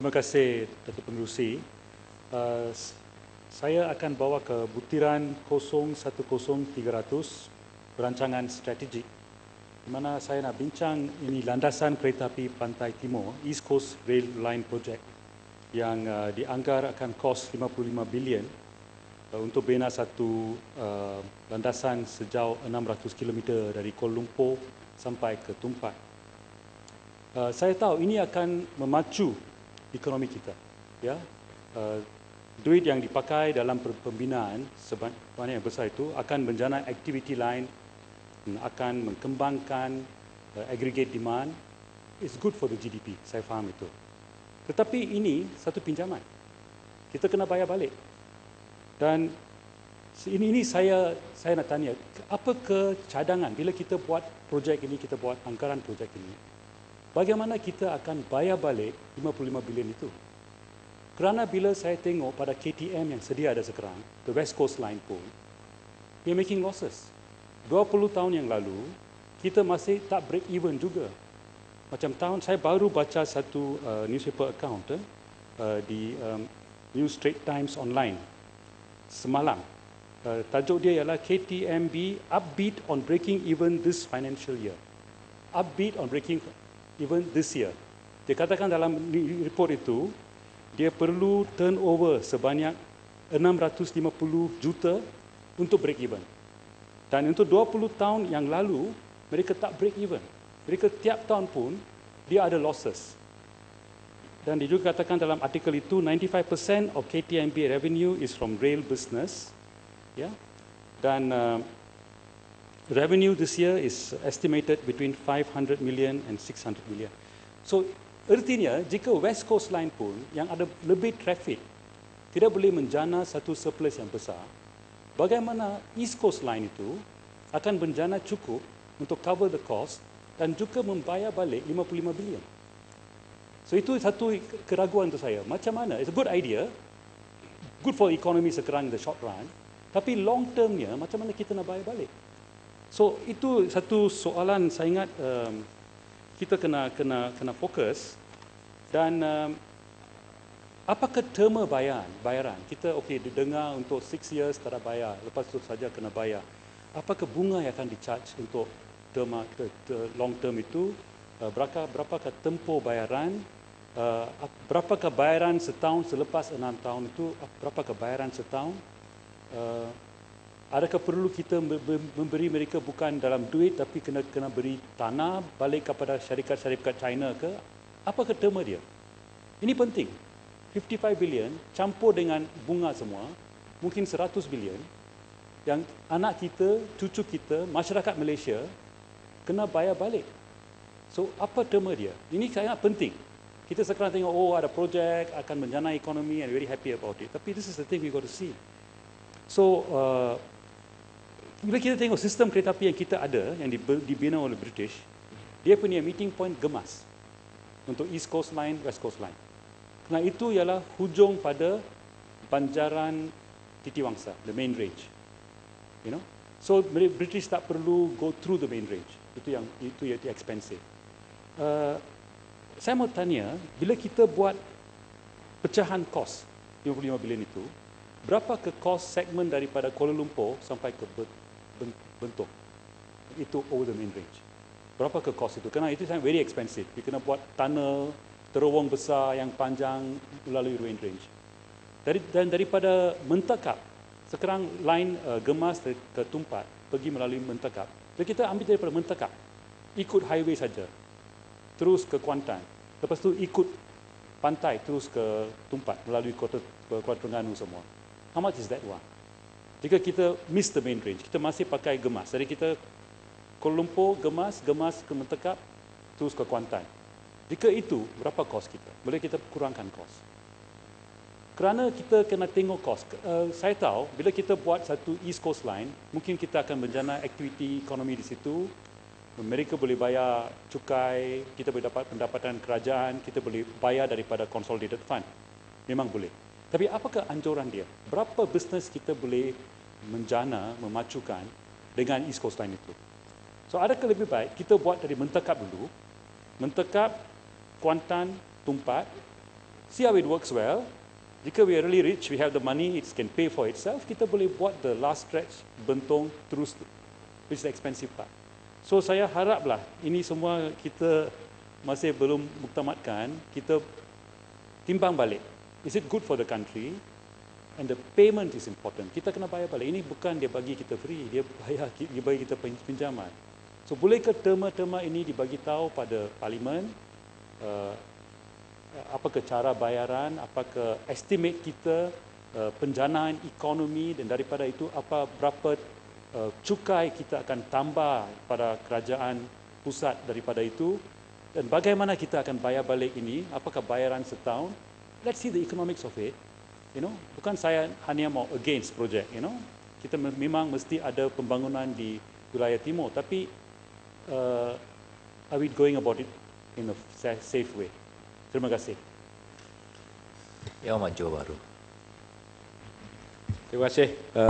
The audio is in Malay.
Terima kasih Datuk Pengerusi. Uh, saya akan bawa ke butiran 010300 perancangan strategik di mana saya nak bincang ini landasan kereta api Pantai Timur East Coast Rail Line Project yang uh, dianggar akan kos 55 bilion uh, untuk bina satu uh, landasan sejauh 600 km dari Kuala Lumpur sampai ke Tumpat. Uh, saya tahu ini akan memacu ekonomi kita. Ya, uh, duit yang dipakai dalam pembinaan sebanyak yang besar itu akan menjana aktiviti lain akan mengembangkan uh, aggregate demand. It's good for the GDP saya faham itu. Tetapi ini satu pinjaman. Kita kena bayar balik. Dan ini ini saya saya nak tanya apa ke cadangan bila kita buat projek ini kita buat anggaran projek ini bagaimana kita akan bayar balik 55 bilion itu kerana bila saya tengok pada KTM yang sedia ada sekarang, the West Coast Line pun, they making losses. 20 tahun yang lalu, kita masih tak break even juga. Macam tahun, saya baru baca satu uh, newspaper account eh, uh, di um, New Straits Times Online semalam. Uh, tajuk dia ialah KTMB upbeat on breaking even this financial year. Upbeat on breaking even this year. Dia katakan dalam report itu, dia perlu turnover sebanyak 650 juta untuk break even. Dan untuk 20 tahun yang lalu, mereka tak break even. Mereka tiap tahun pun, dia ada losses. Dan dia juga katakan dalam artikel itu, 95% of KTMB revenue is from rail business. Ya. Dan uh, revenue this year is estimated between 500 million and 600 million. So Artinya, jika West Coast Line pun yang ada lebih trafik tidak boleh menjana satu surplus yang besar, bagaimana East Coast Line itu akan menjana cukup untuk cover the cost dan juga membayar balik 55 bilion. So itu satu keraguan untuk saya. Macam mana? It's a good idea. Good for economy sekarang in the short run. Tapi long termnya, macam mana kita nak bayar balik? So itu satu soalan saya ingat um, kita kena kena kena fokus dan um, apakah terma bayaran? Bayaran kita okey didengar untuk 6 years tak ada bayar, lepas itu saja kena bayar. Apakah bunga yang akan dicharge untuk terma the, the long term itu? Uh, berapa berapakah tempoh bayaran? Uh, berapakah bayaran setahun selepas enam tahun itu? Berapakah bayaran setahun? Uh, adakah perlu kita memberi mereka bukan dalam duit tapi kena kena beri tanah balik kepada syarikat-syarikat China ke apa ketema dia? Ini penting. 55 bilion campur dengan bunga semua, mungkin 100 bilion yang anak kita, cucu kita, masyarakat Malaysia kena bayar balik. So, apa tema dia? Ini sangat penting. Kita sekarang tengok, oh ada projek akan menjana ekonomi and very happy about it. Tapi this is the thing we got to see. So, uh, bila kita tengok sistem kereta api yang kita ada, yang dibina oleh British, dia punya meeting point gemas untuk East Coast Line, West Coast Line. Kerana itu ialah hujung pada banjaran Titiwangsa, the main range. You know? So British tak perlu go through the main range. Itu yang itu yang expensive. Uh, saya mau tanya, bila kita buat pecahan kos 55 bilion itu, berapa ke kos segmen daripada Kuala Lumpur sampai ke Bentuk? Itu over the main range berapa ke kos itu? Kerana itu sangat very expensive. Kita kena buat tunnel, terowong besar yang panjang melalui ruin range. Dari, dan daripada mentekap, sekarang line uh, gemas ke, tumpat, pergi melalui mentekap. Jadi kita ambil daripada mentekap, ikut highway saja, terus ke Kuantan. Lepas tu ikut pantai terus ke tumpat melalui kota Kuala Terengganu semua. How much is that one? Jika kita miss the main range, kita masih pakai gemas. Jadi kita Kuala Lumpur, Gemas, Gemas ke Mentekap, terus ke Kuantan. Jika itu, berapa kos kita? Boleh kita kurangkan kos. Kerana kita kena tengok kos. Uh, saya tahu, bila kita buat satu East Coast Line, mungkin kita akan menjana aktiviti ekonomi di situ. Mereka boleh bayar cukai, kita boleh dapat pendapatan kerajaan, kita boleh bayar daripada Consolidated Fund. Memang boleh. Tapi apakah anjuran dia? Berapa bisnes kita boleh menjana, memacukan dengan East Coast Line itu? So adakah lebih baik kita buat dari mentekap dulu, mentekap Kuantan, Tumpat, see how it works well. Jika we are really rich, we have the money, it can pay for itself, kita boleh buat the last stretch bentong terus, which is the expensive part. So saya haraplah ini semua kita masih belum muktamadkan, kita timbang balik. Is it good for the country? And the payment is important. Kita kena bayar balik. Ini bukan dia bagi kita free, dia bayar dia bagi kita pinjaman. So bolehkah terma-terma ini dibagi tahu pada parlimen? Uh, apakah cara bayaran, apakah estimate kita uh, penjanaan ekonomi dan daripada itu apa berapa uh, cukai kita akan tambah pada kerajaan pusat daripada itu dan bagaimana kita akan bayar balik ini, apakah bayaran setahun? Let's see the economics of it. You know, bukan saya hanya mau against project, you know. Kita memang mesti ada pembangunan di wilayah timur, tapi uh, are we going about it in a safe way? Terima kasih. Yang maju baru. Terima kasih. Uh,